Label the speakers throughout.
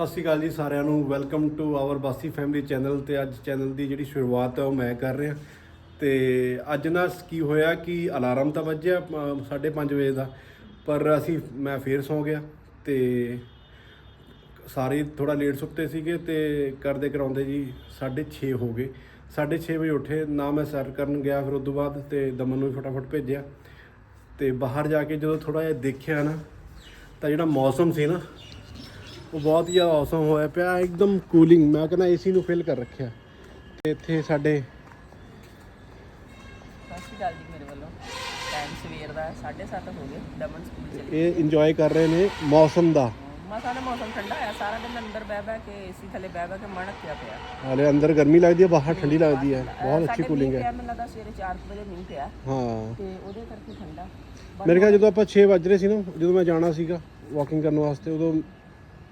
Speaker 1: ਸਤਿ ਸ਼੍ਰੀ ਅਕਾਲ ਜੀ ਸਾਰਿਆਂ ਨੂੰ। Welcome to our Bassi family channel ਤੇ ਅੱਜ ਚੈਨਲ ਦੀ ਜਿਹੜੀ ਸ਼ੁਰੂਆਤ ਹੈ ਉਹ ਮੈਂ ਕਰ ਰਿਹਾ। ਤੇ ਅੱਜ ਨਾ ਕੀ ਹੋਇਆ ਕਿ ਅਲਾਰਮ ਤਾਂ ਵੱਜਿਆ 5:30 ਵਜੇ ਦਾ, ਪਰ ਅਸੀਂ, ਮੈਂ ਫੇਰ ਸੌ ਗਿਆ ਤੇ ਸਾਰੇ ਥੋੜਾ ਲੇਟ ਸੁੱਤੇ ਸੀਗੇ ਤੇ ਕਰਦੇ ਕਰਾਉਂਦੇ ਜੀ 6:30 ਹੋ ਗਏ। 6:30 ਵਜੇ ਉੱਠੇ, ਨਾ ਮੈਂ ਸੈਰ ਕਰਨ ਗਿਆ ਫਿਰ ਉਸ ਤੋਂ ਬਾਅਦ ਤੇ ਦਮਨ ਨੂੰ ਫਟਾਫਟ ਭੇਜਿਆ। ਤੇ ਬਾਹਰ ਜਾ ਕੇ ਜਦੋਂ ਥੋੜਾ ਜਿਹਾ ਦੇਖਿਆ ਨਾ, ਤਾਂ ਜਿਹੜਾ ਮੌਸਮ ਸੀ ਨਾ ਉਹ ਬਹੁਤ ਹੀ ਜ਼ਿਆਦਾ ਔਸਮ ਹੋਇਆ ਪਿਆ ਇੱਕਦਮ ਕੂਲਿੰਗ ਮੈਂ ਕਹਿੰਦਾ ਏਸੀ ਨੂੰ ਫਿਲ ਕਰ ਰੱਖਿਆ। ਤੇ ਇੱਥੇ ਸਾਡੇ
Speaker 2: ਸਤਿ ਸ਼੍ਰੀ ਅਕਾਲ ਜੀ ਮੇਰੇ ਵੱਲੋਂ। ਟਾਈਮ ਸਵੇਰ ਦਾ 7:30 ਹੋ ਗਏ ਦਮਨ ਸਕੂਲ ਚਲੇ।
Speaker 1: ਇਹ ਇੰਜੋਏ ਕਰ ਰਹੇ ਨੇ ਮੌਸਮ ਦਾ।
Speaker 2: ਮਸਾ ਦਾ ਮੌਸਮ ਠੰਡਾ ਹੋਇਆ ਸਾਰਾ ਦਿਨ ਅੰਦਰ ਬਹਿ ਬਹਿ ਕੇ ਏਸੀ ਥੱਲੇ ਬਹਿ ਬਹਿ ਕੇ ਮਣਕਿਆ ਪਿਆ।
Speaker 1: ਹਾਲੇ ਅੰਦਰ ਗਰਮੀ ਲੱਗਦੀ ਹੈ ਬਾਹਰ ਠੰਡੀ ਲੱਗਦੀ ਹੈ। ਬਹੁਤ ਅੱਛੀ ਕੂਲਿੰਗ ਹੈ।
Speaker 2: ਪਿਆ, ਮੈਨੂੰ ਲੱਗਦਾ ਸਵੇਰੇ 4 ਵਜੇ ਮੀਂਹ ਪਿਆ।
Speaker 1: ਹਾਂ।
Speaker 2: ਤੇ ਉਹਦੇ ਕਰਕੇ ਠੰਡਾ।
Speaker 1: ਮੇਰੇ ਖਿਆਲ ਜਦੋਂ ਆਪਾਂ 6 ਵੱਜ ਰਹੇ ਸੀ ਨਾ ਜਦੋਂ ਮੈਂ ਜਾਣਾ ਸੀਗਾ ਵਾਕਿੰਗ ਕਰਨ ਵਾਸਤੇ ਉਦੋਂ ਅਹ,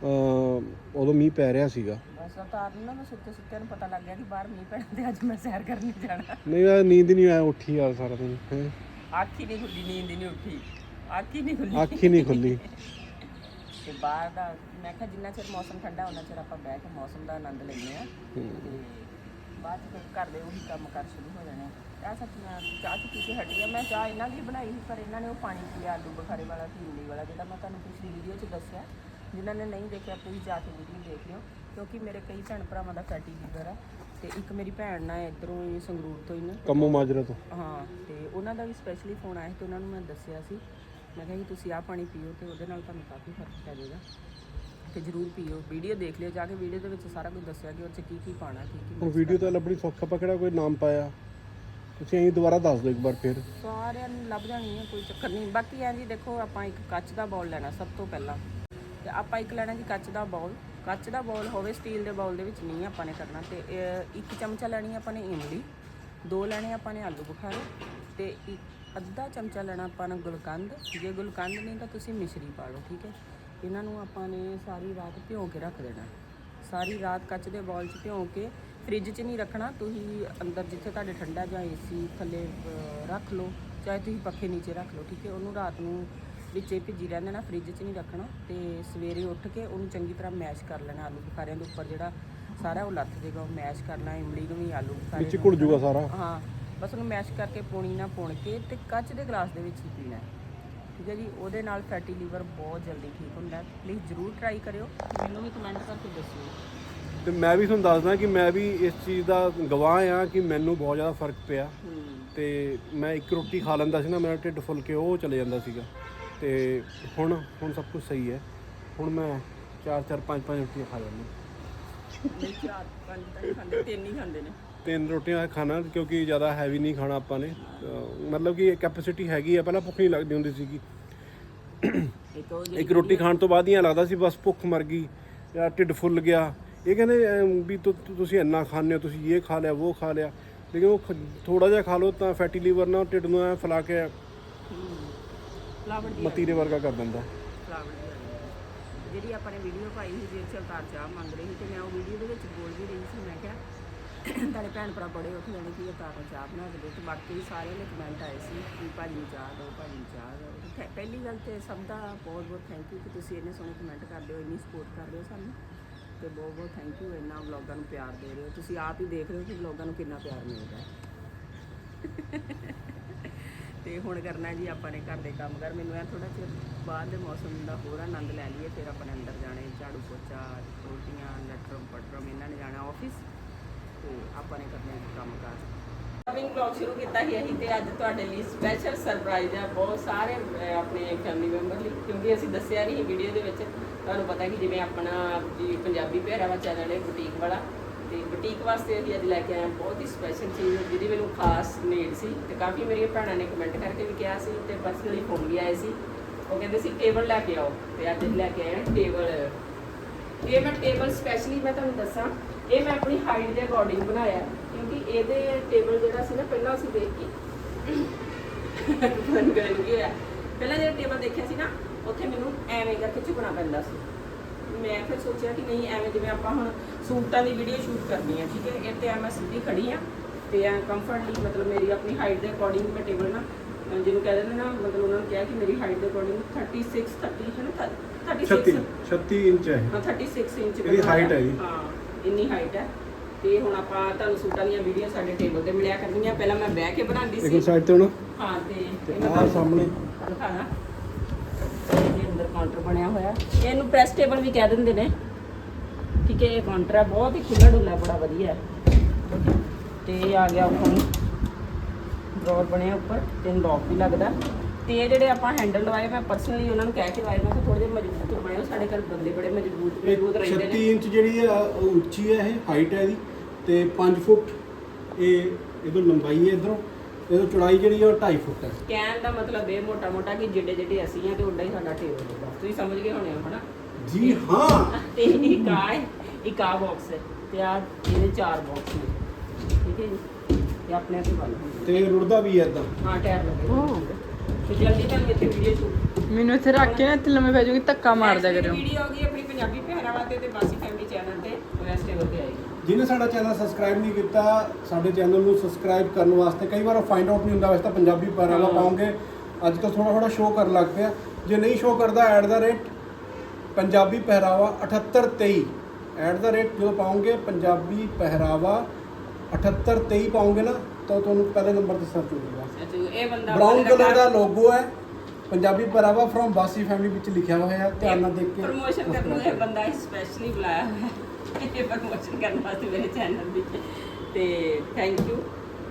Speaker 1: ਉਦੋਂ ਮੀਂਹ ਪੈ ਰਿਹਾ ਸੀਗਾ।
Speaker 2: ਬਸ ਨਾ ਮੈਂ ਸੁੱਤੇ ਸੁੱਤੇ ਨੂੰ ਪਤਾ ਲੱਗ ਗਿਆ ਕਿ ਬਾਹਰ ਮੀਂਹ ਪੈਣਾ ਤੇ ਅੱਜ ਮੈਂ ਸੈਰ ਕਰਨ ਜਾਣਾ।
Speaker 1: ਨਹੀਂ ਯਾਰ ਨੀਂਦ ਨਹੀਂ ਆਇਆ ਉੱਠੀ ਯਾਰ ਸਾਰਾ ਦਿਨ ਹੈਂ।
Speaker 2: ਅੱਖ ਹੀ ਨਹੀਂ ਖੁੱਲੀ ਨੀਂਦ ਹੀ ਨਹੀਂ ਉੱਠੀ। ਅੱਖ ਹੀ ਨਹੀਂ ਖੁੱਲੀ।
Speaker 1: ਅੱਖ ਹੀ ਨਹੀਂ ਖੁੱਲੀ।
Speaker 2: ਤੇ ਬਾਹਰ ਦਾ ਮੈਂ ਕਿਹਾ ਜਿੰਨਾ ਚਿਰ ਮੌਸਮ ਠੰਡਾ ਉਹਨਾਂ ਚਿਰ ਆਪਾਂ ਬਹਿ ਕੇ ਮੌਸਮ ਦਾ ਆਨੰਦ ਲੈਂਦੇ ਆ ਤੇ ਬਾਅਦ ਚ ਫਿਰ ਘਰ ਦੇ ਉਹੀ ਕੰਮ ਕਰ ਸ਼ੁਰੂ ਹੋ ਜਾਣੇ ਆ। ਸੱਚ ਮੈਂ ਚਾਹ ਚ ਪੀ ਕੇ ਹਟੀ ਆ। ਮੈਂ ਚਾਹ ਇਹਨਾਂ ਦੀ ਬਣਾਈ ਸੀ ਪਰ ਇਹਨਾਂ ਨੇ ਉਹ ਪਾਣੀ ਪੀਆ ਆਲੂ ਬੁਖਾਰੇ ਵਾਲਾ ਪੀਲੀ ਵਾਲਾ ਜਿਹੜਾ ਮੈਂ ਤੁਹਾਨੂੰ ਪਿਛਲੀ ਵੀਡੀਓ 'ਚ ਦੱਸਿਆ। ਜਿਨ੍ਹਾਂ ਨੇ ਨਹੀਂ ਦੇਖਿਆ ਪਲੀਜ਼ ਜਾ ਕੇ ਵੀਡੀਓ ਦੇਖ ਲਿਓ ਕਿਉਂਕਿ ਮੇਰੇ ਕਈ ਭੈਣ ਭਰਾਵਾਂ ਦਾ ਫੈਟੀ ਲੀਵਰ ਆ ਤੇ ਇੱਕ ਮੇਰੀ ਭੈਣ ਨਾ ਇਧਰੋਂ ਹੀ ਸੰਗਰੂਰ ਤੋਂ ਹੀ ਨਾ।
Speaker 1: ਕੰਮੋ ਮਾਜਰਾ ਤੋਂ।
Speaker 2: ਹਾਂ ਤੇ ਉਹਨਾਂ ਦਾ ਵੀ ਸਪੈਸ਼ਲੀ ਫੋਨ ਆਇਆ ਤੇ ਉਹਨਾਂ ਨੂੰ ਮੈਂ ਦੱਸਿਆ ਸੀ। ਮੈਂ ਕਿਹਾ ਜੀ ਤੁਸੀਂ ਆਹ ਪਾਣੀ ਪੀਓ ਤੇ ਉਹਦੇ ਨਾਲ ਤੁਹਾਨੂੰ ਕਾਫੀ ਫ਼ਰਕ ਪੈ ਜਾਏਗਾ। ਤੇ ਜਰੂਰ ਪੀਓ। ਵੀਡੀਓ ਦੇਖ ਲਿਓ ਜਾ ਕੇ ਵੀਡੀਓ ਦੇ ਵਿੱਚ ਸਾਰਾ ਕੁਝ ਦੱਸਿਆ ਕਿ ਉਹ 'ਚ ਕੀ ਕੀ ਪਾਣਾ ਕੀ ਕੀ
Speaker 1: ਹੁਣ ਵੀਡੀਓ ਤਾਂ ਲੱਭਣੀ ਸੌਖਾ ਪਕੜਾ ਕੋਈ ਨਾਮ ਪਾਇਆ? ਤੁਸੀਂ ਐਂ ਦੁਬਾਰਾ ਦੱਸ ਦਿਓ ਇੱਕ ਵਾਰ ਫਿਰ।
Speaker 2: ਸਾਰਿਆਂ ਨੂੰ ਲੱਭ ਜਾਣੀ ਹੈ ਕੋਈ ਚੱਕਰ ਨਹੀਂ। ਬਾਕੀ ਐਂ ਜੀ ਦੇਖੋ ਆਪਾਂ ਇੱਕ ਕੱਚ ਦਾ ਬਾਉਲ ਲੈਣਾ ਸਭ ਤੋਂ ਪਹਿਲਾਂ। ਤੇ ਆਪਾਂ ਇੱਕ ਲੈਣਾ ਜੀ ਕੱਚ ਦਾ ਬਾਉਲ ਕੱਚ ਦਾ ਬਾਉਲ ਹੋਵੇ ਸਟੀਲ ਦੇ ਬਾਉਲ ਦੇ ਵਿੱਚ ਨਹੀਂ ਆਪਾਂ ਨੇ ਕਰਨਾ। ਤੇ ਇੱਕ ਚਮਚਾ ਲੈਣੀ ਆਪਾਂ ਨੇ ਇਮਲੀ, ਦੋ ਲੈਣੇ ਆਪਾਂ ਨੇ ਆਲੂ ਬੁਖਾਰੇ, ਤੇ ਇੱਕ ਅੱਧਾ ਚਮਚਾ ਲੈਣਾ ਆਪਾਂ ਨੇ ਗੁਲਕੰਦ। ਜੇ ਗੁਲਕੰਦ ਨਹੀਂ ਤਾਂ ਤੁਸੀਂ ਮਿਸ਼ਰੀ ਪਾ ਲਓ, ਠੀਕ ਹੈ? ਇਹਨਾਂ ਨੂੰ ਆਪਾਂ ਨੇ ਸਾਰੀ ਰਾਤ ਭਿਓ ਕੇ ਰੱਖ ਦੇਣਾ। ਸਾਰੀ ਰਾਤ ਕੱਚ ਦੇ ਬਾਉਲ 'ਚ ਭਿਓ ਕੇ ਫ੍ਰਿਜ 'ਚ ਨਹੀਂ ਰੱਖਣਾ। ਤੁਸੀਂ ਅੰਦਰ ਜਿੱਥੇ ਤੁਹਾਡੇ ਠੰਡਾ ਜਾਂ ਏਸੀ ਥੱਲੇ ਰੱਖ ਲਓ, ਚਾਹੇ ਤੁਸੀਂ ਪੱਖੇ ਨੀਚੇ ਰੱਖ ਲਓ, ਠੀਕ ਹੈ? ਉਹਨੂੰ ਰਾਤ ਨੂੰ ਵਿੱਚੇ ਭਿੱਜੀ ਰਹਿੰਦੇ ਨਾ ਫ੍ਰਿਜ 'ਚ ਨਹੀਂ ਰੱਖਣਾ ਤੇ ਸਵੇਰੇ ਉੱਠ ਕੇ ਉਹਨੂੰ ਚੰਗੀ ਤਰ੍ਹਾਂ ਮੈਸ਼ ਕਰ ਲੈਣਾ ਆਲੂ ਬੁਖਾਰਿਆਂ ਦੇ ਉੱਪਰ ਜਿਹੜਾ ਸਾਰਾ ਉਹ ਲੱਥ ਜਾਏਗਾ ਉਹ ਮੈਸ਼ ਕਰਨਾ ਇਮਲੀ ਨੂੰ ਵੀ ਆਲੂ ਬੁਖਾਰੇ
Speaker 1: ਵਿੱਚ ਘੁਲ ਜੂਗਾ ਸਾਰਾ?
Speaker 2: ਹਾਂ ਬਸ ਉਹਨੂੰ ਮੈਸ਼ ਕਰਕੇ ਪੂਣੀ ਨਾਲ ਪੁਣ ਕੇ ਤੇ ਕੱਚ ਦੇ ਗਲਾਸ ਦੇ ਵਿੱਚ ਹੀ ਪੀਣਾ। ਹੈ ਠੀਕ ਹੈ ਜੀ ਉਹਦੇ ਨਾਲ ਫੈਟੀ ਲੀਵਰ ਬਹੁਤ ਜਲਦੀ ਠੀਕ ਹੁੰਦਾ। ਹੈ ਪਲੀਜ਼ ਜਰੂਰ ਟਰਾਈ ਕਰਿਓ। ਮੈਨੂੰ ਵੀ ਕਮੈਂਟ ਕਰਕੇ ਦੱਸਿਓ।
Speaker 1: ਤੇ ਮੈਂ ਵੀ ਤੁਹਾਨੂੰ ਦੱਸਦਾ ਕਿ ਮੈਂ ਵੀ ਇਸ ਚੀਜ਼ ਦਾ ਗਵਾਹ ਆ ਕਿ ਮੈਨੂੰ ਬਹੁਤ ਜ਼ਿਆਦਾ ਫ਼ਰਕ ਪਿਆ। ਤੇ ਮੈਂ ਇੱਕ ਰੋਟੀ ਖਾ ਲੈਂਦਾ ਸੀ ਨਾ ਮੇਰਾ ਢਿੱਡ ਫੁੱਲ ਕੇ ਉਹ ਚਲੇ ਜਾਂਦਾ ਸੀਗਾ। ਤੇ ਹੁਣ ਹੁਣ ਸਭ ਕੁਝ ਸਹੀ ਹੈ। ਹੁਣ ਮੈਂ ਚਾਰ ਚਾਰ ਪੰਜ ਪੰਜ ਰੋਟੀਆਂ ਖਾ ਲੈਂਦਾ।
Speaker 2: ਨਹੀਂ ਚਾਰ ਪੰਜ ਤਾਂ ਨਹੀਂ ਖਾਂਦੇ ਤਿੰਨ ਹੀ ਖਾਂਦੇ ਨੇ।
Speaker 1: ਤਿੰਨ ਰੋਟੀਆਂ ਖਾਣਾ ਕਿਉਂਕਿ ਜ਼ਿਆਦਾ ਹੈਵੀ ਨਹੀਂ ਖਾਣਾ ਆਪਾਂ ਨੇ। ਅਹ ਮਤਲਬ ਕਿ ਕੈਪੈਸਿਟੀ ਹੈਗੀ ਆ ਪਹਿਲਾਂ ਭੁੱਖ ਨਹੀਂ ਲੱਗਦੀ ਹੁੰਦੀ ਸੀਗੀ।
Speaker 2: ਇੱਕ ਉਹ
Speaker 1: ਇੱਕ ਰੋਟੀ ਖਾਣ ਤੋਂ ਬਾਅਦ ਹੀ ਐਂ ਲੱਗਦਾ ਸੀ ਬਸ ਭੁੱਖ ਮਰ ਗਈ ਜਾਂ ਢਿੱਡ ਫੁੱਲ ਗਿਆ। ਇਹ ਕਹਿੰਦੇ ਅਮ, ਵੀ ਤੁ- ਤੁ- ਤੁਸੀਂ ਇੰਨਾ ਖਾਂਦੇ ਹੋ ਤੁਸੀਂ ਇਹ ਖਾ ਲਿਆ ਉਹ ਖਾ ਲਿਆ। ਲੇਕਿਨ ਉਹ ਥੋੜਾ ਜਿਹਾ ਖਾ ਲਓ ਤਾਂ ਫੈਟੀ ਲੀਵਰ ਨਾਲ ਢਿੱਡ ਨੂੰ ਐ ਫਲਾ ਕੇ
Speaker 2: ਫਲਾਵਰ ਦੀ
Speaker 1: ਮਤੀਰੇ ਵਰਗਾ ਕਰ ਦਿੰਦਾ।
Speaker 2: ਫਲਾਵਰ ਦੀ ਆਈ ਹੈ। ਜਿਹੜੀ ਆਪਾਂ ਨੇ ਵੀਡੀਓ ਪਾਈ ਸੀ ਜਿਸ ਚ ਅਵਤਾਰ ਚਾਹ ਮੰਗ ਰਹੀ ਸੀ ਤੇ ਮੈਂ ਉਹ ਵੀਡੀਓ ਦੇ ਵਿੱਚ ਬੋਲ ਵੀ ਰਹੀ ਸੀ ਮੈਂ ਕਿਹਾ ਤੁਹਾਡੇ ਭੈਣ ਭਰਾ ਬੜੇ ਉੱਠ ਜਾਣੇ ਕਿ ਅਵਤਾਰ ਨੂੰ ਚਾਹ ਬਣਾ ਕੇ ਦੇ ਤੇ ਬਾਕੀ ਸਾਰਿਆਂ ਦੇ ਕਮੈਂਟ ਆਏ ਸੀ ਕਿ ਭਾਜੀ ਨੂੰ ਚਾਹ ਦਿਓ ਭਾਜੀ ਨੂੰ ਚਾਹ ਦਿਓ। ਪਹਿਲੀ ਗੱਲ ਤੇ ਸਭ ਦਾ ਬਹੁਤ ਬਹੁਤ ਥੈਂਕ ਯੂ ਕਿ ਤੁਸੀਂ ਇੰਨੇ ਸੋਹਣੇ ਕਮੈਂਟ ਕਰਦੇ ਹੋ ਇੰਨੀ ਸਪੋਰਟ ਕਰਦੇ ਹੋ ਸਾਨੂੰ। ਤੇ ਬਹੁਤ ਬਹੁਤ ਥੈਂਕ ਯੂ ਇੰਨਾ ਵਲੌਗਾਂ ਨੂੰ ਪਿਆਰ ਦੇ ਰਹੇ ਹੋ। ਤੁਸੀਂ ਆਪ ਹੀ ਦੇਖ ਰਹੇ ਹੋ ਕਿ ਵਲੌਗਾਂ ਨੂੰ ਕਿੰਨਾ ਪਿਆਰ ਮਿਲਦਾ ਹੈ। ਤੇ ਹੁਣ ਕਰਨਾ ਜੀ, ਆਪਾਂ ਨੇ ਘਰ ਦੇ ਕੰਮ ਕਰ। ਮੈਨੂੰ ਐ ਥੋੜਾ ਚਿਰ ਬਾਅਦ ਦੇ ਮੌਸਮ ਦਾ ਹੋਰ ਆਨੰਦ ਲੈ ਲਈਏ, ਫਿਰ ਆਪਾਂ ਨੇ ਅੰਦਰ ਜਾਣੇ ਝਾੜੂ ਪੋਚਾ, ਰੋਟੀਆਂ, ਲੱਟਰਮ ਪਟਰਮ, ਇਹਨਾਂ ਨੇ ਜਾਣਾ ਆਫਿਸ ਤੇ ਆਪਾਂ ਨੇ ਕਰਨਾ ਕੰਮ ਕਰ। ਕਮਿੰਗ ਵਲੌਗ ਸ਼ੁਰੂ ਕੀਤਾ ਸੀ ਅਸੀਂ ਤੇ ਅੱਜ ਤੁਹਾਡੇ ਲਈ ਸਪੈਸ਼ਲ ਸਰਪ੍ਰਾਈਜ਼ ਆ, ਬਹੁਤ ਸਾਰੇ ਆਪਣੇ ਫੈਮਿਲੀ ਮੈਂਬਰ ਲਈ, ਕਿਉਂਕਿ ਅਸੀਂ ਦੱਸਿਆ ਨਹੀਂ ਵੀਡੀਓ ਦੇ ਵਿੱਚ। ਤੁਹਾਨੂੰ ਪਤਾ ਕਿ ਜਿਵੇਂ ਆਪਣਾ ਜੀ ਪੰਜਾਬੀ ਪਹਿਰਾਵਾ ਚੈਨਲ ਹੈ ਬੁਟੀਕ ਵਾਲਾ ਤੇ ਬੁਟੀਕ ਵਾਸਤੇ ਅਸੀਂ ਅੱਜ ਲੈ ਕੇ ਆਏ ਹਾਂ ਬਹੁਤ ਹੀ ਸਪੈਸ਼ਲ ਚੀਜ਼, ਜਿਹਦੀ ਮੈਨੂੰ ਖਾਸ ਨੀਡ ਸੀ ਤੇ ਕਾਫੀ ਮੇਰੀਆਂ ਭੈਣਾਂ ਨੇ ਕਮੈਂਟ ਕਰਕੇ ਵੀ ਕਿਹਾ ਸੀ ਤੇ ਪਰਸਨਲੀ ਫੋਨ ਵੀ ਆਏ ਸੀ। ਉਹ ਕਹਿੰਦੇ ਸੀ ਟੇਬਲ ਲੈ ਕੇ ਆਓ। ਤੇ ਅੱਜ ਅਸੀਂ ਲੈ ਕੇ ਆਏ ਹਾਂ ਟੇਬਲ ਇਹ ਮੈਂ ਟੇਬਲ ਸਪੈਸ਼ਲੀ ਮੈਂ ਤੁਹਾਨੂੰ ਦੱਸਾਂ, ਇਹ ਮੈਂ ਆਪਣੀ ਹਾਈਟ ਦੇ ਅਕੋਰਡਿੰਗ ਬਣਾਇਆ, ਕਿਉਂਕਿ ਇਹਦੇ ਟੇਬਲ ਜਿਹੜਾ ਸੀ ਨਾ, ਪਹਿਲਾਂ ਅਸੀਂ ਦੇਖ ਕੇ ਫਨ ਕਰਨ ਹੋਇਆ ਪਹਿਲਾਂ ਜਿਹੜਾ ਟੇਬਲ ਦੇਖਿਆ ਸੀ ਨਾ, ਉੱਥੇ ਮੈਨੂੰ ਐਵੇਂ ਕਰਕੇ ਝੁਕਣਾ ਪੈਂਦਾ ਸੀ। ਮੈਂ ਫਿਰ ਸੋਚਿਆ ਕਿ ਨਹੀਂ ਐਵੇਂ ਜਿਵੇਂ ਆਪਾਂ ਹੁਣ ਸੂਟਾਂ ਦੀ ਵੀਡੀਓ ਸ਼ੂਟ ਕਰਨੀ ਹੈ ਠੀਕ ਹੈ? ਤੇ ਐ ਮੈਂ ਸਿੱਧੀ ਖੜੀ ਆ ਤੇ ਐ ਕੰਫਰਟਲੀ ਮਤਲਬ ਮੇਰੀ ਆਪਣੀ ਹਾਈਟ ਦੇ ਅਕੋਰਡਿੰਗ ਮੈਂ ਟੇਬਲ ਨਾ ਜਿਹਨੂੰ ਕਹਿੰਦੇ ਨੇ ਨਾ ਮਤਲਬ ਉਹਨਾਂ ਨੇ ਕਿਹਾ ਕਿ ਮੇਰੀ ਹਾਈਟ ਦੇ ਅਕੋਰਡਿੰਗ 36 30 ਹੈ ਨਾ? 36
Speaker 1: 36 36 ਇੰਚ ਹੈ
Speaker 2: ਹਾਂ 36 ਇੰਚ
Speaker 1: ਇਹਦੀ height ਹੈ ਜੀ।
Speaker 2: ਹਾਂ ਇੰਨੀ ਹਾਈਟ ਹੈ। ਤੇ ਹੁਣ ਆਪਾਂ ਤੁਹਾਨੂੰ ਸੂਟਾਂ ਦੀਆਂ ਵੀਡੀਓ ਸਾਡੇ ਟੇਬਲ ਤੇ ਮਿਲਿਆ ਕਰਨੀਆਂ। ਪਹਿਲਾਂ ਮੈਂ ਬਹਿ ਕੇ ਬਣਾਉਂਦੀ
Speaker 1: ਇੱਕ
Speaker 2: ਸੀ
Speaker 1: ਸਾਈਡ ਤੇ ਹੁਣ।
Speaker 2: ਹਾਂ ਤੇ ਇਹ
Speaker 1: ਸਾਹਮਣੇ।
Speaker 2: ਦਿਖਾਣਾ। ਕਾਊਂਟਰ ਬਣਿਆ ਹੋਇਆ। ਇਹਨੂੰ ਪ੍ਰੈਸ ਟੇਬਲ ਵੀ ਕਹਿ ਦਿੰਦੇ ਨੇ। ਠੀਕ ਹੈ ਇਹ ਕਾਊਂਟਰ ਹੈ ਬਹੁਤ ਹੀ ਖੁੱਲਾ ਡੁੱਲਾ ਬੜਾ ਵਧੀਆ ਤੇ ਇਹ ਆ ਗਿਆ ਉੱਪਰ ਡਰਾਅਰ ਬਣਿਆ ਉੱਪਰ ਤੇ ਲੌਕ ਵੀ ਲੱਗਦਾ। ਤੇ ਇਹ ਜਿਹੜੇ ਆਪਾਂ ਹੈਂਡਲ ਲਵਾਏ ਮੈਂ ਪਰਸਨਲੀ ਉਹਨਾਂ ਨੂੰ ਕਹਿ ਕੇ ਲਵਾਏ ਮੈਂ ਕਿ ਥੋੜੇ ਜਿਹਾ ਮਜ਼ਬੂਤ ਬਣਾਇਓ ਸਾਡੇ ਘਰ ਬੰਦੇ ਬੜੇ ਮਜ਼ਬੂਤ ਮਜ਼ਬੂਤ ਰਹਿੰਦੇ
Speaker 1: 36
Speaker 2: ਨੇ
Speaker 1: ਇੰਚ ਜਿਹੜੀ ਆ ਉਹ ਉੱਚੀ ਹੈ ਇਹ ਹਾਈਟ ਹੈ ਇਹਦੀ। ਤੇ 5 ਫੁੱਟ ਇਹ ਇਹਦੋਂ ਲੰਬਾਈ ਹੈ ਇਧਰੋਂ। ਇਹਦੋਂ ਚੌੜਾਈ ਜਿਹੜੀ ਆ ਉਹ 2.5 ਫੁੱਟ ਹੈ।
Speaker 2: ਕਹਿਣ ਦਾ ਮਤਲਬ ਇਹ ਮੋਟਾ ਮੋਟਾ ਕਿ ਜਿੱਡੇ ਜਿੱਡੇ ਅਸੀਂ ਆ ਤੇ ਓਡਾ ਹੀ ਸਾਡਾ ਟੇਬਲ ਹੋਊਗਾ ਤੁਸੀਂ ਸਮਝ ਗਏ ਹੋਣੇ ਹੋ ਹਨਾ?
Speaker 1: ਜੀ ਹਾਂ।
Speaker 2: ਤੇ ਇੱਕ ਆ ਹੈ ਇੱਕ ਆ ਬਾਕਸ ਹੈ ਤੇ ਆ ਇਹਦੇ ਚਾਰ ਬਾਕਸ ਨੇ। ਠੀਕ ਹੈ ਜੀ? ਇਹ ਆਪਣੇ ਆਪ ਹੀ ਬੰਦ ਹੋ
Speaker 1: ਤੇ ਰੁੜਦਾ ਵੀ ਹੈ ਇਦਾਂ।
Speaker 2: ਹਾਂ ਟਾਇਰ ਲੱਗੇ ਨੇ। ਤੇ ਜਲਦੀ ਤੁਹਾਨੂੰ ਇੱਥੇ ਵੀਡੀਓ ਸ਼ੂਟ
Speaker 3: ਮੈਨੂੰ ਇੱਥੇ ਰੱਖ ਕੇ ਨਾ ਇੱਥੇ ਲੰਮੇ ਪੈ ਜਾਊਗੀ ਧੱਕਾ ਮਾਰਦਾ ਕਰਿਓ।
Speaker 2: ਵੀਡੀਓ ਆਉਗੀ ਆਪਣੀ ਪੰਜਾਬੀ ਪਹਿਰਾਵਾ ਤੇ ਤੇ ਬਾਸੀ ਫੈਮਿਲੀ ਚੈਨਲ ਤੇ ਵੈਸਟ ਟੇਬਲ ਤੇ ਆਏਗੀ।
Speaker 1: ਜਿਹਨੇ ਸਾਡਾ ਚੈਨਲ ਸਬਸਕ੍ਰਾਈਬ ਨਹੀਂ ਕੀਤਾ ਸਾਡੇ ਚੈਨਲ ਨੂੰ ਸਬਸਕ੍ਰਾਈਬ ਕਰਨ ਵਾਸਤੇ ਕਈ ਵਾਰ ਫਾਈਂਡ ਆਊਟ ਨਹੀਂ ਹੁੰਦਾ ਵੈਸੇ ਤਾਂ ਪੰਜਾਬੀ ਪਹਿਰਾਵਾ
Speaker 2: ਹਾਂ।
Speaker 1: ਪਾਉਂਗੇ। ਅੱਜ ਕੱਲ ਥੋੜਾ ਥੋੜਾ ਸ਼ੋਅ ਕਰਨ ਲੱਗ ਪਿਆ। ਜੇ ਨਹੀਂ ਸ਼ੋਅ ਕਰਦਾ ਐਟ ਦਾ ਰੇਟ ਪੰਜਾਬੀ ਪਹਿਰਾਵਾ 7823 ਐਟ ਦਾ ਰੇਟ ਜਦੋਂ ਪਾਉਂਗੇ ਪੰਜਾਬੀ ਪਹਿਰਾਵਾ 7823 ਪਾਉਂਗੇ ਨਾ ਤਾਂ ਤੁਹਾਨੂੰ ਪਹਿਲੇ ਨੰਬਰ ਤੇ ਸਰਚ ਹੋ ਜਾਏਗਾ।
Speaker 2: ਅੱਛਾ ਇਹ ਬੰਦਾ
Speaker 1: ਬ੍ਰਾਊਨ ਕਲਰ ਦਾ
Speaker 2: ਲੱਗਾ-
Speaker 1: ਹੈ। ਪੰਜਾਬੀ ਪਹਿਰਾਵਾ ਫਰੋਮ ਬਾਸੀ ਫੈਮਿਲੀ ਵਿੱਚ ਲਿਖਿਆ ਹੋਇਆ ਹੈ ਧਿਆਨ ਨਾਲ ਦੇਖ ਕੇ
Speaker 2: ਪ੍ਰਮੋਸ਼ਨ ਕਰਨ ਨੂੰ ਇਹ ਬੰਦਾ ਸਪੈਸ਼ਲੀ ਬੁਲਾਇਆ ਹੋਇਆ। ਹੈ ਇਹ ਪ੍ਰਮੋਸ਼ਨ ਕਰਨ ਵਾਸਤੇ ਮੇਰੇ ਚੈਨਲ ਵਿੱਚ ਤੇ ਥੈਂਕ ਯੂ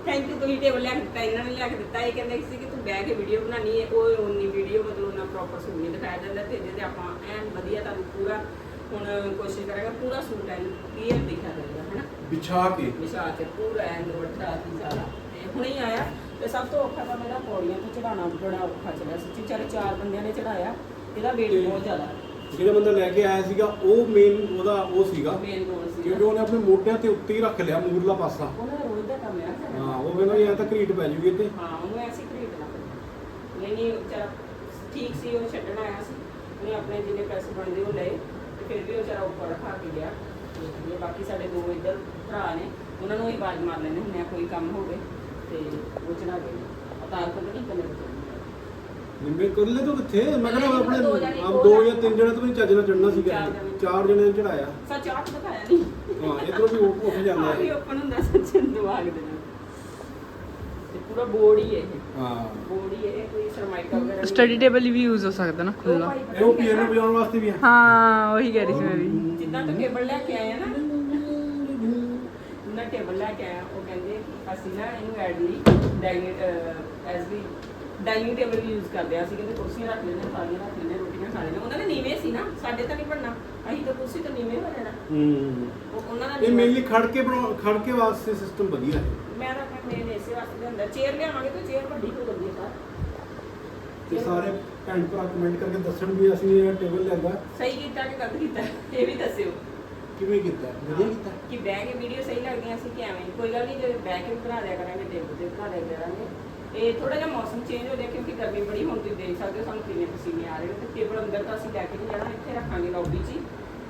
Speaker 2: ਥੈਂਕ ਯੂ ਤੁਸੀਂ ਟੇਬਲ ਲਿਆ ਕੇ ਦਿੱਤਾ ਇਹਨਾਂ ਨੇ ਲਿਆ ਕੇ ਦਿੱਤਾ। ਇਹ ਕਹਿੰਦੇ ਸੀ ਕਿ ਤੂੰ ਬਹਿ ਕੇ ਵੀਡੀਓ ਬਣਾਣੀ ਹੈ। ਉਹ ਉਨੀ ਵੀਡੀਓ ਮਤਲਬ ਉਹਨਾਂ ਪ੍ਰੋਪਰ ਸੂਟ ਨਹੀਂ ਦਿਖਾਇਆ ਜਾਂਦਾ ਤੇ ਜਿਹਦੇ ਆਪਾਂ ਐਨ ਵਧੀਆ ਤੁਹਾਨੂੰ ਪੂਰਾ ਹੁਣ ਕੋਸ਼ਿਸ਼ ਕਰਾਂਗੇ ਪੂਰਾ ਸੂਟ ਐਨ ਕਲੀਅਰ ਦਿਖਾ ਦੇਗਾ ਹਨਾ?
Speaker 1: ਵਿਛਾ ਕੇ।
Speaker 2: ਵਿਛਾ ਕੇ ਪੂਰਾ ਐਨ ਦੁਪੱਟਾ ਦੀ ਸਾਰਾ। ਤੇ ਹੁਣੇ ਹੀ ਆਇਆ ਤੇ ਸਭ ਤੋਂ ਔਖਾ ਤਾਂ ਮੇਰਾ ਪੌੜੀਆਂ ਤੋਂ ਚੜਾਉਣਾ ਬੜਾ ਔਖਾ ਚੱਲਿਆ ਸੱਚੀ ਚਾਰੇ ਚਾਰ ਬੰਦਿਆਂ ਨੇ ਚੜਾਇਆ ਇਹਦਾ weight ਬਹੁਤ ਜ਼ਿਆਦਾ।
Speaker 1: ਜਿਹੜਾ ਬੰਦਾ ਲੈ ਕੇ ਆਇਆ ਸੀਗਾ ਉਹ ਮੇਨ ਉਹਦਾ ਉਹ ਸੀਗਾ।
Speaker 2: ਮੇਨ ਗੋਲ ਸੀ
Speaker 1: ਕਿਉਂਕਿ ਉਹਨੇ ਆਪਣੇ ਮੋਢਿਆਂ ਤੇ ਉੱਤੇ ਹੀ ਰੱਖ ਲਿਆ ਮੂਰਲਾ ਪਾਸਾ।
Speaker 2: ਉਹਨਾਂ ਦਾ ਰੋਜ਼ ਦਾ ਕੰਮ ਹੈ
Speaker 1: ਹਾਂ ਉਹ ਕਹਿੰਦਾ ਇਹ ਤਾਂ ਘਰੀਟ ਪੈ ਜੂਗੀ ਤੇ
Speaker 2: ਹਾਂ ਉਹਨੂੰ ਐਸੀ ਖਰੀਦਣਾ ਨਹੀਂ ਨਹੀਂ ਵਿਚਾਰਾ ਠੀਕ ਸੀ ਉਹ ਛੱਡਣ ਆਇਆ ਸੀ। ਉਹਨੇ ਆਪਣੇ ਜਿੰਨੇ ਪੈਸੇ ਬਣਦੇ ਉਹ ਲਏ ਤੇ ਫਿਰ ਵੀ ਉਹ ਵਿਚਾਰਾ ਉੱਪਰ ਰਖਾ ਕੇ ਗਿਆ। ਤੇ ਇਹ ਬਾਕੀ ਸਾਡੇ ਦੋ ਇੱਧਰ ਭਰਾ ਨੇ ਉਹਨਾਂ ਨੂੰ ਹੀ ਆਵਾਜ਼ ਮਾਰ ਲੈਂਦੇ ਹੁੰਦੇ ਆ ਕੋਈ ਕੰਮ ਹੋਵੇ ਤੇ ਉਹ ਚੜਾ ਕੇ ਅਤਾਰ ਕੋ ਨਹੀਂ ਕਰਨੇ
Speaker 1: ਨਿੰਬੇ ਕੁੱਲੇ ਤੋਂ ਕਿੱਥੇ? ਮੈਂ ਕਹਿੰਦਾ ਆਪਣੇ
Speaker 2: ਦੋ ਜਾਣੇ,
Speaker 1: ਆਪ
Speaker 2: ਦੋ
Speaker 1: ਦੋ। ਜਾਂ ਤਿੰਨ ਜਣੇ ਤੋਂ ਵੀ ਚੱਜ ਨਾਲ ਚੜਨਾ ਸੀਗਾ।
Speaker 2: ਚਾਰ ਜਾਣੇ।
Speaker 1: ਚਾਰ ਜਣੇ ਨੇ ਚੜਾਇਆ
Speaker 2: ਸੱਚ ਆਪ ਦਿਖਾਇਆ ਨਹੀਂ
Speaker 1: ਹਾਂ ਇਧਰੋਂ ਵੀ ਉੱਠ ਉੱਠ ਜਾਂਦਾ
Speaker 2: ਆ
Speaker 1: ਹੈ
Speaker 2: ਓਪਨ ਹੁੰਦਾ ਸੱਚ ਦਿਮਾਗ ਦੇ ਨਾਲ ਤੇ ਪੂਰਾ ਬੋਰਡ ਹੀ ਹੈ ਇਹ।
Speaker 1: ਹਾਂ।
Speaker 2: ਬੋਰਡ ਹੀ ਹੈ ਇਹ ਕੋਈ ਸਰਮਾਈਕਾ ਵਗੈਰਾ
Speaker 3: ਸਟੱਡੀ ਟੇਬਲ ਵੀ ਯੂਜ਼ ਹੋ ਸਕਦਾ ਨਾ
Speaker 2: ਉਹ
Speaker 3: ਖੁੱਲਾ
Speaker 1: ਇਹ ਉਹ ਪੀਆਨੋ ਵਜਾਉਣ ਵਾਸਤੇ ਵੀ ਹੈ।
Speaker 3: ਹਾਂ ਉਹੀ ਕਹਿ ਰਹੀ ਸੀ ਮੈਂ ਵੀ।
Speaker 2: ਜਿੱਦਾਂ ਤੂੰ ਟੇਬਲ ਲੈ ਕੇ ਆਇਆ ਨਾ। ਨਾ ਟੇਬਲ ਲੈ ਕੇ ਆਇਆ ਉਹ ਕਹਿੰਦੇ ਕਿ ਅਸੀਂ ਨਾ ਇਹਨੂੰ ਐਡ ਲਈ ਡਾਈਨਿੰਗ ਐਸ ਵੀ ਡਾਈਨਿੰਗ ਟੇਬਲ ਵੀ ਯੂਜ਼ ਕਰਦੇ ਆ। ਅਸੀਂ ਕਹਿੰਦੇ ਕੁਰਸੀਆਂ ਰੱਖ ਲੈਂਦੇ ਥਾਲੀਆਂ ਰੱਖ ਲੈਂਦੇ ਰੋਟੀਆਂ ਖਾ ਲੈਂਦੇ ਉਹਨਾਂ ਦੇ ਨੀਵੇਂ ਸੀ ਨਾ ਸਾਡੇ ਤਾਂ ਨਹੀਂ ਬਣਨਾ। ਅਸੀਂ ਤਾਂ ਕੁਰਸੀ ਤੋਂ ਨੀਵੇਂ ਹੋ ਜਾਣਾ
Speaker 1: ਹੂੰ।
Speaker 2: ਉਹ ਉਹਨਾਂ ਦਾ
Speaker 1: ਇਹ
Speaker 2: ਨੀਵਾਂ
Speaker 1: ਮੇਨਲੀ ਖੜ ਕੇ ਬਣਾਉ ਖੜ ਕੇ ਵਾਸਤੇ ਸਿਸਟਮ ਵਧੀਆ ਹੈ।
Speaker 2: ਮੈਂ ਤਾਂ ਆਪਣੇ ਮੇਨ ਇਸੇ ਵਾਸਤੇ ਲਿਆਂਦਾ ਚੇਅਰ ਲਿਆਵਾਂਗੇ ਤਾਂ ਚੇਅਰ ਵੱਡੀ ਹੋ ਜਾਂਦੀ ਹੈ ਸਰ
Speaker 1: ਤੇ ਸਾਰੇ ਭੈਣ ਭਰਾ ਕਮੈਂਟ ਕਰਕੇ ਦੱਸਣ ਵੀ ਅਸੀਂ ਇਹ ਟੇਬਲ ਲਿਆਂਦਾ
Speaker 2: ਸਹੀ ਕੀਤਾ ਕਿ ਗਲਤ ਕੀਤਾ? ਇਹ ਵੀ ਦੱਸਿਓ।
Speaker 1: ਕਿਵੇਂ ਕੀਤਾ? ਵਧੀਆ ਕੀਤਾ?
Speaker 2: ਕਿ ਬਹਿ ਕੇ ਵੀਡੀਓ ਸਹੀ ਲੱਗਦੀਆਂ ਸੀ ਕਿ ਐਵੇਂ? ਕੋਈ ਗੱਲ ਨਹੀਂ ਜੇ ਬਹਿ ਕੇ ਵੀ ਬਣਾ ਦਿਆ ਕਰਾਂਗੇ ਟੇਬਲ ਤੇ ਬਣਾ ਦਿਆ ਕਰਾਂਗੇ। ਇਹ ਥੋੜਾ ਜਿਹਾ ਮੌਸਮ ਚੇਂਜ ਹੋ ਗਿਆ ਕਿਉਂਕਿ ਗਰਮੀ ਬੜੀ ਹੁਣ ਤੁਸੀਂ ਦੇਖ ਸਕਦੇ ਹੋ ਸਾਨੂੰ ਕਿੰਨੇ ਪਸੀਨੇ ਆ ਰਹੇ ਨੇ। ਤੇ ਟੇਬਲ ਅੰਦਰ ਤਾਂ ਅਸੀਂ ਲੈ ਕੇ ਨਹੀਂ ਜਾਣਾ ਇੱਥੇ ਰੱਖਾਂਗੇ ਲੌਬੀ 'ਚ।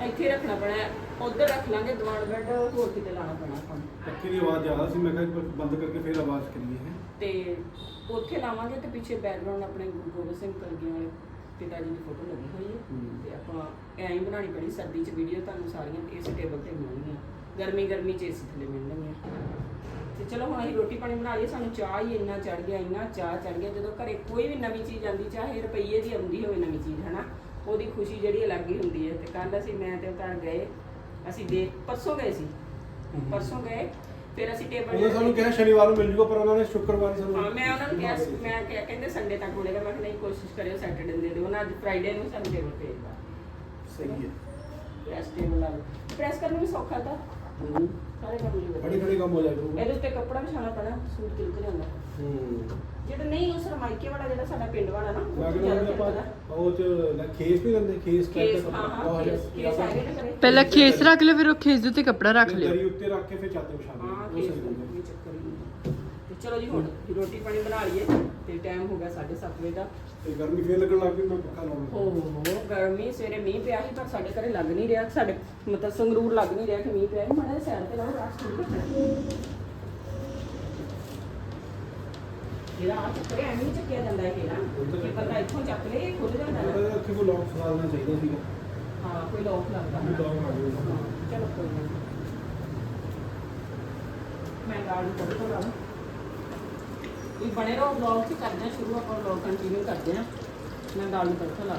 Speaker 2: ਇੱਥੇ ਰੱਖਣਾ ਪੈਣਾ ਉਧਰ ਰੱਖ ਲਾਂਗੇ ਦੀਵਾਨ ਬੈੱਡ ਹੋਰ ਕਿਤੇ ਲਾਣਾ ਪੈਣਾ ਸਾਨੂੰ
Speaker 1: ਪੱਖੇ ਦੀ ਆਵਾਜ਼ ਜ਼ਿਆਦਾ ਸੀ ਮੈਂ ਕਿਹਾ ਬੰਦ ਕਰਕੇ ਫੇਰ ਆਵਾਜ਼ ਕਰੀਏ ਹੈ।
Speaker 2: ਤੇ ਉੱਥੇ ਲਾਵਾਂਗੇ ਤੇ ਪਿੱਛੇ ਬੈਕਗ੍ਰਾਉਂਡ ਆਪਣੇ ਗੁਰੂ ਗੋਬਿੰਦ ਸਿੰਘ ਕਲਗੀਆਂ ਵਾਲੇ ਪਿਤਾ ਜੀ ਦੀ ਫੋਟੋ ਲੱਗੀ ਹੋਈ ਹੈ। ਤੇ ਆਪਾਂ ਐਂ ਹੀ ਬਣਾਣੀ ਪੈਣੀ ਸਰਦੀ 'ਚ ਵੀਡੀਓ ਤੁਹਾਨੂੰ ਸਾਰੀਆਂ ਇਸੇ ਟੇਬਲ ਤੇ ਮਿਲਣਗੀਆਂ। ਗਰਮੀ ਗਰਮੀ 'ਚ ਏਸੀ ਥੱਲੇ ਮਿਲਣਗੀਆਂ। ਤੇ ਚਲੋ ਹੁਣ ਅਸੀਂ ਰੋਟੀ ਪਾਣੀ ਬਣਾ ਲਈਏ ਸਾਨੂੰ ਚਾਹ ਹੀ ਇੰਨਾ ਚੜ ਗਿਆ ਇੰਨਾ ਚਾਹ ਚੜ ਗਿਆ। ਜਦੋਂ ਘਰੇ ਕੋਈ ਵੀ ਨਵੀਂ ਚੀਜ਼ ਆਉਂਦੀ ਚਾਹੇ ਰੁਪਈਏ ਦੀ ਆਉਂਦੀ ਹੋਵੇ ਨਵੀਂ ਚੀਜ਼ ਹਨਾ ਉਹਦੀ ਖੁਸ਼ੀ ਜਿਹੜੀ ਅਲੱਗ ਹੀ ਹੁੰਦੀ ਹੈ। ਤੇ ਕੱਲ ਅਸੀਂ ਮੈਂ ਤੇ ਉਤਾਰ ਗਏ ਅਸੀਂ ਦੇਖ ਪਰਸੋਂ ਗਏ ਸੀ। ਪਰਸੋਂ ਗਏ ਫਿਰ ਅਸੀਂ ਟੇਬਲ
Speaker 1: ਉਹਨੇ ਸਾਨੂੰ ਕਿਹਾ ਸ਼ਨੀਵਾਰ ਨੂੰ ਮਿਲ ਜੂਗਾ ਪਰ ਉਹਨਾਂ ਨੇ ਸ਼ੁੱਕਰਵਾਰ ਹੀ ਸਾਨੂੰ
Speaker 2: ਹਾਂ ਮੈਂ ਉਹਨਾਂ ਨੂੰ ਕਿਹਾ ਮੈਂ ਕਿਹਾ ਕਹਿੰਦੇ ਸੰਡੇ ਤੱਕ ਮਿਲੇਗਾ ਮੈਂ ਕਿਹਾ ਨਹੀਂ ਕੋਸ਼ਿਸ਼ ਕਰਿਓ ਸੈਟਰਡੇ ਦੇ ਦਿਓ। ਉਹਨਾਂ ਅੱਜ ਫਰਾਈਡੇ ਨੂੰ ਸਾਨੂੰ ਟੇਬਲ ਭੇਜਦਾ
Speaker 1: ਸਹੀ ਹੈ।
Speaker 2: ਪ੍ਰੈਸ ਟੇਬਲ ਲਾ ਪ੍ਰੈਸ ਕਰਨਾ ਵੀ ਸੌਖਾ ਤਾਂ।
Speaker 1: ਹੂੰ।
Speaker 2: ਸਾਰੇ ਕੰਮ ਲਈ
Speaker 1: ਖੜੇ ਖੜੇ ਕੰਮ ਹੋ ਜਾਇਆ ਕਰੂਗਾ
Speaker 2: ਇਹਦੇ ਉੱਤੇ ਕੱਪੜਾ ਵਿਛਾਉਣਾ ਪੈਣਾ ਸੂਟ ਤਿਲਕ ਜਾਂਦਾ
Speaker 1: ਹੂੰ।
Speaker 2: ਜਿਹੜਾ ਨਹੀਂ ਉਸ ਰਮਾਈਕੇ ਵਾਲਾ ਜਿਹੜਾ ਸਾਡਾ ਪਿੰਡ ਵਾਲਾ ਨਾ ਉਹ
Speaker 1: ਮੈਂ
Speaker 2: ਤੋਂ
Speaker 1: ਕਹਿੰਦਾ
Speaker 2: ਜ਼ਿਆਦਾ
Speaker 1: ਆਪਾਂ
Speaker 2: ਤਿਲਕਦਾ।
Speaker 1: ਉਹ ਚ ਲੈ ਖੇਸ ਨਹੀਂ ਲੈਂਦੇ ਖੇਸ type
Speaker 2: ਕੇਸ
Speaker 1: ਦਾ
Speaker 2: ਹਾਂ
Speaker 1: ਕੱਪੜਾ।
Speaker 2: ਹਾਂ
Speaker 1: ਉਹ
Speaker 2: ਕੇਸ ਕੇਸ ਹੈਗੇ
Speaker 1: ਹਜ਼ਾਰ-
Speaker 2: ਨਾ ਕਰੇ
Speaker 3: ਪਹਿਲਾਂ ਖੇਸ ਰੱਖ ਲਿਓ ਫਿਰ ਉਹ ਖੇਸ ਦੇ ਉੱਤੇ ਕੱਪੜਾ ਰੱਖ ਲਿਓ।
Speaker 1: ਦਰੀ ਉੱਤੇ ਰੱਖ ਕੇ ਫਿਰ ਚਾਦਰ ਵਿਛਾ ਦਿਓ।
Speaker 2: ਹਾਂ
Speaker 1: ਉਹ ਸਹੀ
Speaker 2: ਚਲੋ ਜੀ ਹੁਣ ਰੋਟੀ ਪਾਣੀ ਬਣਾ ਲਈਏ ਤੇ ਟਾਈਮ ਹੋ ਗਿਆ 7:30 ਵਜੇ ਦਾ।
Speaker 1: ਤੇ ਗਰਮੀ ਫੇਰ ਲੱਗਣ ਲੱਗ ਪਈ ਮੈਂ ਪੱਖਾ ਲਾਉਣਾ
Speaker 2: ਹੋ ਗਰਮੀ ਸਵੇਰੇ ਮੀਂਹ ਪਿਆ ਸੀ ਪਰ ਸਾਡੇ ਘਰੇ ਲੱਗ ਨਹੀਂ ਰਿਹਾ। ਸਾਡੇ ਮਤਲਬ ਸੰਗਰੂਰ ਲੱਗ ਨਹੀਂ ਰਿਹਾ ਕਿ ਮੀਂਹ ਪਿਆ ਹੈ ਮਾੜਾ ਸਾਈਡ ਤੇ ਲਾਓ ਰਾਸ ਠੀਕ ਹੈ। ਇਹਦਾ ਆ ਚੱਕਰ ਐਵੇਂ ਹੀ ਚੱਕਿਆ ਜਾਂਦਾ ਹੈ ਨਾ ਕਿ ਬੰਦਾ ਇੱਥੋਂ ਚੱਕ ਲੇ ਇਹ ਖੁੱਲ ਜਾਂਦਾ ਹੈ।
Speaker 1: ਉੱਥੇ ਕੋ ਲੌਕ ਫਸਾ ਦੇਣਾ ਚਾਹੀਦਾ ਸੀਗਾ।
Speaker 2: ਹਾਂ ਕੋਈ ਲੌਕ ਲੱਗਦਾ।
Speaker 1: ਲੌਕ ਲੱਗ
Speaker 2: ਜਾਊਗਾ। ਚਲੋ ਕੋਈ ਨਹੀਂ। ਮੈਂ ਗਾੜੀ ਕਰ ਤੋਂ ਲਾਉਂ ਵੀ ਬਣੇ ਰਹੋ ਵਲੌਗ ਕਰਦੇ ਹਾਂ, ਸ਼ੁਰੂ ਆਪਾਂ ਵਲੌਗ ਕੰਟੀਨਿਊ ਕਰਦੇ ਹਾਂ। ਮੈਂ ਦਾਲ ਨੂੰ ਤੜਕਾ ਲਾ